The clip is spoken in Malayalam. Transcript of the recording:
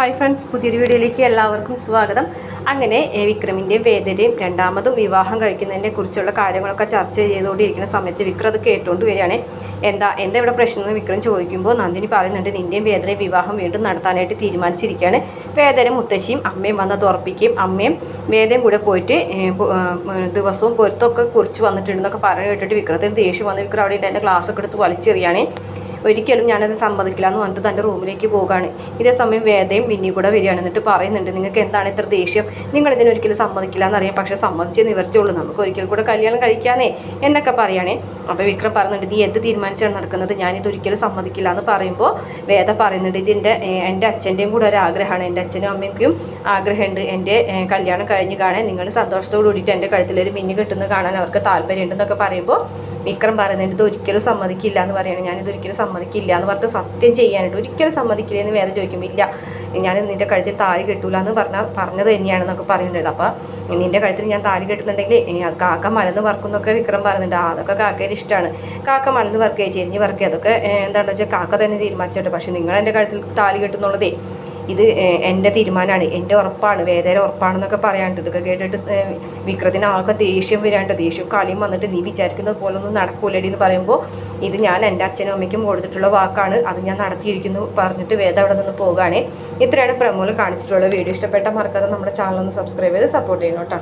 ഹായ് ഫ്രണ്ട്സ് പുതിയൊരു വീഡിയോയിലേക്ക് എല്ലാവർക്കും സ്വാഗതം. അങ്ങനെ എ വിക്രമിന്റെ വേദനയും രണ്ടാമതും വിവാഹം കഴിക്കുന്നതിനെ കുറിച്ചുള്ള കാര്യങ്ങളൊക്കെ ചർച്ച ചെയ്തുകൊണ്ടിരിക്കുന്ന സമയത്ത് വിക്രം അത് കേട്ടുകൊണ്ട് വരികയാണ്. എന്താ എന്താ ഇവിടെ പ്രശ്നം എന്ന് വിക്രം ചോദിക്കുമ്പോൾ നന്ദിനി പറയുന്നുണ്ട് നിന്റെയും വേദനയും വിവാഹം വീണ്ടും നടത്താനായിട്ട് തീരുമാനിച്ചിരിക്കുകയാണ്. വേദന മുത്തശ്ശിയും അമ്മയും വന്നത് ഉറപ്പിക്കുകയും അമ്മയും വേദയും കൂടെ പോയിട്ട് ദിവസവും പൊരുത്തമൊക്കെ കുറിച്ച് വന്നിട്ടുണ്ടെന്നൊക്കെ പറഞ്ഞു കേട്ടിട്ട് വിക്രത്തിന് ദേഷ്യം വന്ന് വിക്രം അവിടെ എന്റെ ക്ലാസ് ഒക്കെ എടുത്ത് വലിച്ചെറിയാണ്. ഒരിക്കലും ഞാനത് സമ്മതിക്കില്ല എന്ന് പറഞ്ഞിട്ട് തന്റെ റൂമിലേക്ക് പോവുകയാണ്. ഇതേ സമയം വേദയും വിന്നി കൂടെ വരികയാണ്. എന്നിട്ട് പറയുന്നുണ്ട് നിങ്ങൾക്ക് എന്താണ് ഇത്ര ദേഷ്യം? നിങ്ങൾ ഇതിനൊരിക്കലും സമ്മതിക്കില്ല എന്നറിയാം. പക്ഷേ സമ്മതിച്ചേ നിവർത്തിയുള്ളൂ നമുക്ക് ഒരിക്കൽ കൂടെ കല്യാണം കഴിക്കാനേ എന്നൊക്കെ പറയുകയാണേ അപ്പോൾ വിക്രം പറയുന്നുണ്ട് നീ എന്ത് തീരുമാനിച്ചാണ് നടക്കുന്നത്? ഞാനിതൊരിക്കലും സമ്മതിക്കില്ല എന്ന് പറയുമ്പോൾ വേദ പറയുന്നുണ്ട് ഇതിന്റെ എന്റെ അച്ഛന്റെയും കൂടെ ഒരു ആഗ്രഹമാണ് എന്റെ അച്ഛനും അമ്മയ്ക്കും ആഗ്രഹമുണ്ട്. എന്റെ കല്യാണം കഴിഞ്ഞ് കാണാൻ. നിങ്ങൾ സന്തോഷത്തോടു കൂടിയിട്ട് എന്റെ കഴുത്തിലൊരു മിന്നി കിട്ടുന്നത് കാണാൻ അവർക്ക് താല്പര്യമുണ്ടെന്നൊക്കെ പറയുമ്പോൾ വിക്രം പറയുന്നുണ്ട് ഇത് ഒരിക്കലും സമ്മതിക്കില്ല എന്ന് പറയുന്നത് ഞാനിത് ഒരിക്കലും സമ്മതിക്കില്ല എന്ന് പറഞ്ഞിട്ട് സത്യം ചെയ്യാനായിട്ട് ഒരിക്കലും സമ്മതിക്കില്ല എന്ന് വേറെ ചോദിക്കും ഇല്ല. ഞാൻ നിന്റെ കഴുത്തിൽ താഴെ കെട്ടൂല എന്ന് പറഞ്ഞാൽ പറഞ്ഞത് തന്നെയാണെന്നൊക്കെ പറയുന്നുണ്ട്. അപ്പോൾ നിന്റെ കഴുത്തിൽ ഞാൻ താഴെ കെട്ടുന്നുണ്ടെങ്കിൽ കാക്ക മലന്ന് പറക്കുന്നൊക്കെ വിക്രം പറയുന്നുണ്ട്. അതൊക്കെ കാക്കയുടെ ഇഷ്ടമാണ് കാക്ക മലന്ന് വറക്കുക ചെരിഞ്ഞ് വറക്കുക അതൊക്കെ എന്താണെന്ന് വെച്ചാൽ കാക്ക തന്നെ തീരുമാനിച്ചിട്ട് പക്ഷേ നിങ്ങൾ എന്റെ കഴുത്തിൽ താലി കെട്ടുന്നുള്ളതേ ഇത് എന്റെ തീരുമാനമാണ് എന്റെ ഉറപ്പാണ്. വേദന ഉറപ്പാണെന്നൊക്കെ പറയാണ്ട് ഇതൊക്കെ കേട്ടിട്ട് വിക്രത്തിന് ആകെ ദേഷ്യം വരാണ്ട് ദേഷ്യം കളിയും വന്നിട്ട് നീ വിചാരിക്കുന്നത് പോലെ ഒന്നും നടക്കൂലടി എന്ന് പറയുമ്പോൾ ഇത് ഞാൻ എന്റെ അച്ഛനും അമ്മയ്ക്കും കൊടുത്തിട്ടുള്ള വാക്കാണ്. അത് ഞാൻ നടത്തിയിരിക്കുന്നു പറഞ്ഞിട്ട് വേദ അവിടെ നിന്ന് പോകുകയാണ് ഇത്രയാണ് പ്രമോൽ കാണിച്ചിട്ടുള്ള വീഡിയോ. ഇഷ്ടപ്പെട്ട മറക്കാതെ നമ്മുടെ ചാനൽ ഒന്ന് സബ്സ്ക്രൈബ് ചെയ്ത് സപ്പോർട്ട് ചെയ്യണം കേട്ടോ.